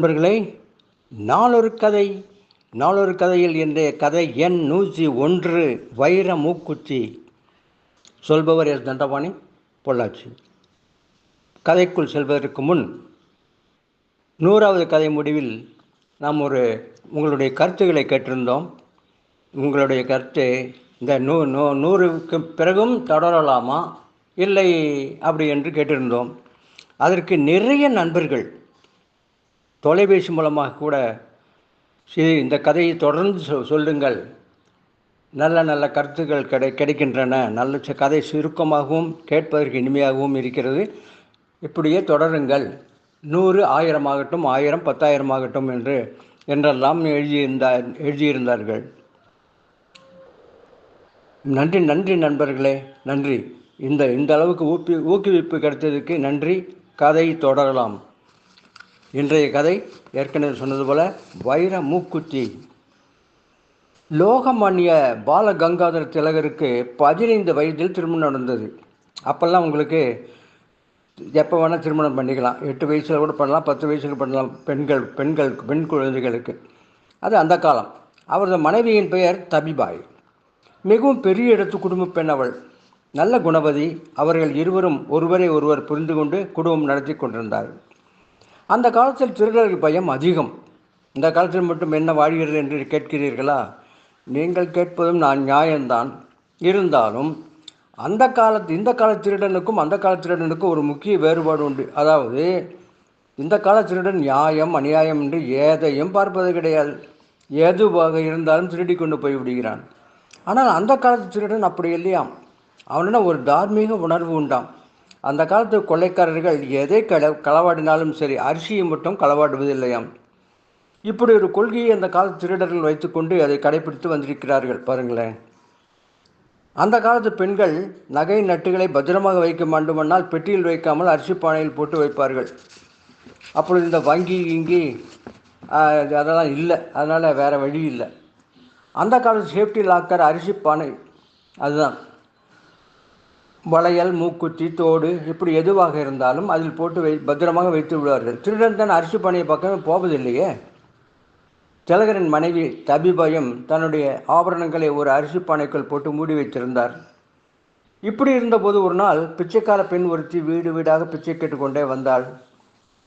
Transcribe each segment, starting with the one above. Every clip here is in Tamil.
நண்பர்களே நாளொரு கதை நாளொரு கதையில் இன்றைய கதை எண் நூற்றி ஒன்று வைர மூக்குச்சி சொல்பவர் எஸ். தண்டபாணி பொள்ளாச்சி. கதைக்குள் செல்வதற்கு முன் நூறாவது கதை முடிவில் நாம் ஒரு உங்களுடைய கருத்துக்களை கேட்டிருந்தோம். உங்களுடைய கருத்து இந்த நூ நூ நூறுக்கு பிறகும் தொடரலாமா? இல்லை அப்படி என்று கேட்டிருந்தோம். அதற்கு நிறைய நண்பர்கள் தொலைபேசி மூலமாக கூட சரி இந்த கதையை தொடர்ந்து சொ சொல்லுங்கள். நல்ல நல்ல கருத்துக்கள் கிடை கிடைக்கின்றன. நல்ல ச- கதை சுருக்கமாகவும் கேட்பதற்கு இனிமையாகவும் இருக்கிறது. இப்படியே தொடருங்கள். நூறு ஆயிரம் ஆகட்டும் ஆயிரம் பத்தாயிரம் ஆகட்டும் என்று என்றெல்லாம் எழுதியிருந்தார் எழுதியிருந்தார்கள். நன்றி நன்றி நண்பர்களே. நன்றி. இந்த இந்த அளவுக்கு ஊப்பி ஊக்குவிப்பு கிடைத்ததுக்கு நன்றி. கதை தொடரலாம். இன்றைய கதை ஏற்கனவே சொன்னது போல வைர மூக்குத்தி. லோகமானிய பால கங்காதர திலகருக்கு பதினைந்து வயதில் திருமணம் நடந்தது. அப்போல்லாம் உங்களுக்கு எப்போ வேணால் திருமணம் பண்ணிக்கலாம். எட்டு வயசில் கூட பண்ணலாம் பத்து வயசில் பண்ணலாம். பெண்கள் பெண்கள் பெண் குழந்தைகளுக்கு. அது அந்த காலம். அவரது மனைவியின் பெயர் தபிபாய். மிகவும் பெரிய இடத்து குடும்ப பெண் அவள். நல்ல குணவதி. அவர்கள் இருவரும் ஒருவரை ஒருவர் புரிந்து கொண்டு குடும்பம் நடத்தி கொண்டிருந்தார்கள். அந்த காலத்தில் திருடர்கள் பயம் அதிகம். இந்த காலத்தில் மட்டும் என்ன வாழ்கிறது என்று கேட்கிறீர்களா? நீங்கள் கேட்பதும் நான் நியாயம்தான். இருந்தாலும் அந்த காலத்து இந்த கால திருடனுக்கும் அந்த கால திருடனுக்கும் ஒரு முக்கிய வேறுபாடு உண்டு. அதாவது இந்த கால திருடன் நியாயம் அநியாயம் என்று எதையும் பார்ப்பது கிடையாது. எதுவாக இருந்தாலும் திருடி கொண்டு போய் விடுகிறான். ஆனால் அந்த காலத்து திருடன் அப்படி இல்லையாம். அவனிடம் ஒரு தார்மீக உணர்வு உண்டாம். அந்த காலத்து கொள்ளைக்காரர்கள் எதை கள களவாடினாலும் சரி அரிசியை மட்டும் களவாடுவதில்லையாம். இப்படி ஒரு கொள்கையை அந்த காலத்து திருடர்கள் வைத்துக்கொண்டு அதை கடைபிடித்து வந்திருக்கிறார்கள். பாருங்களேன். அந்த காலத்து பெண்கள் நகை நட்டுகளை பத்திரமாக வைக்க வேண்டுமென்றால் பெட்டியில் வைக்காமல் அரிசி பானையில் போட்டு வைப்பார்கள். அப்பொழுது இந்த வங்கி இங்கி அதெல்லாம் இல்லை. அதனால் வேறு வழி இல்லை. அந்த காலத்து சேஃப்டி லாக்கர் அரிசி பானை அதுதான். வளையல் மூக்குத்தி தோடு இப்படி எதுவாக இருந்தாலும் அதில் போட்டு வை பத்திரமாக வைத்து விடுவார்கள். திருடன் தன் அரிசி பானையை பக்கமே போவதில்லையே? திலகரின் மனைவி தபிபயம் தன்னுடைய ஆபரணங்களை ஒரு அரிசி பானைக்குள் போட்டு மூடி வைத்திருந்தார். இப்படி இருந்தபோது ஒரு நாள் பிச்சைக்கார பெண் ஒருத்தி வீடு வீடாக பிச்சை கேட்டுக்கொண்டே வந்தாள்.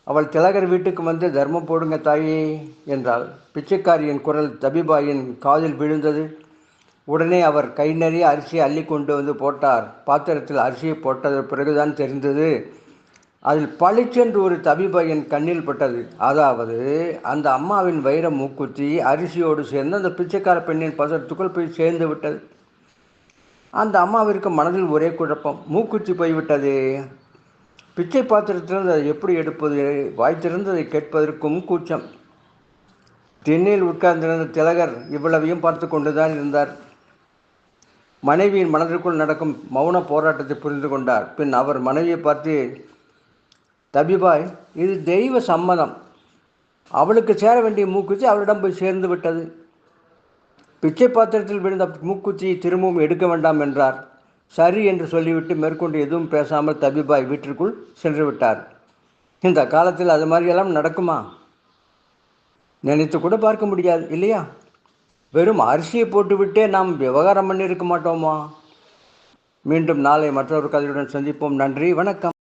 அவள் திலகர் வீட்டுக்கு வந்து தர்மம் போடுங்க தாயே என்றாள். பிச்சைக்காரியின் குரல் தபிபாயின் காதில் விழுந்தது. உடனே அவர் கை நிறைய அரிசியை அள்ளி கொண்டு வந்து போட்டார். பாத்திரத்தில் அரிசியை போட்டது பிறகுதான் தெரிந்தது. அதில் பளிச்சென்று ஒரு தபிபையன் கண்ணில் பட்டது. அதாவது அந்த அம்மாவின் வைர மூக்குத்தி அரிசியோடு சேர்ந்து அந்த பிச்சைக்கார பெண்ணின் பதத்துக்குள் போய் சேர்ந்து விட்டது. அந்த அம்மாவிற்கு மனதில் ஒரே குழப்பம். மூக்குத்தி போய்விட்டது. பிச்சை பாத்திரத்திலிருந்து அதை எப்படி எடுப்பது? வாய்த்திருந்து அதை கேட்பதற்கும் கூச்சம். திண்ணில் உட்கார்ந்திருந்த திலகர் இவ்வளவையும் பார்த்து கொண்டுதான் இருந்தார். மனைவியின் மனதிற்குள் நடக்கும் மௌன போராட்டத்தை புரிந்து கொண்டார். பின் அவர் மனைவியை பார்த்து தபிபாய் இது தெய்வ சம்மதம். அவளுக்கு சேர வேண்டிய மூக்குச்சி அவளிடம் போய் சேர்ந்து விட்டது. பிச்சை பாத்திரத்தில் விழுந்த மூக்குச்சியை திரும்பவும் எடுக்க வேண்டாம் என்றார். சரி என்று சொல்லிவிட்டு மேற்கொண்டு எதுவும் பேசாமல் தபிபாய் வீட்டிற்குள் சென்று விட்டார். இந்த காலத்தில் அது மாதிரியெல்லாம் நடக்குமா? நினைத்து கூட பார்க்க முடியாது இல்லையா? வெறும் அரிசியை போட்டுவிட்டே நாம் விவகாரம் பண்ணியிருக்க மாட்டோமா? மீண்டும் நாளை மற்றொரு கதையுடன் சந்திப்போம். நன்றி வணக்கம்.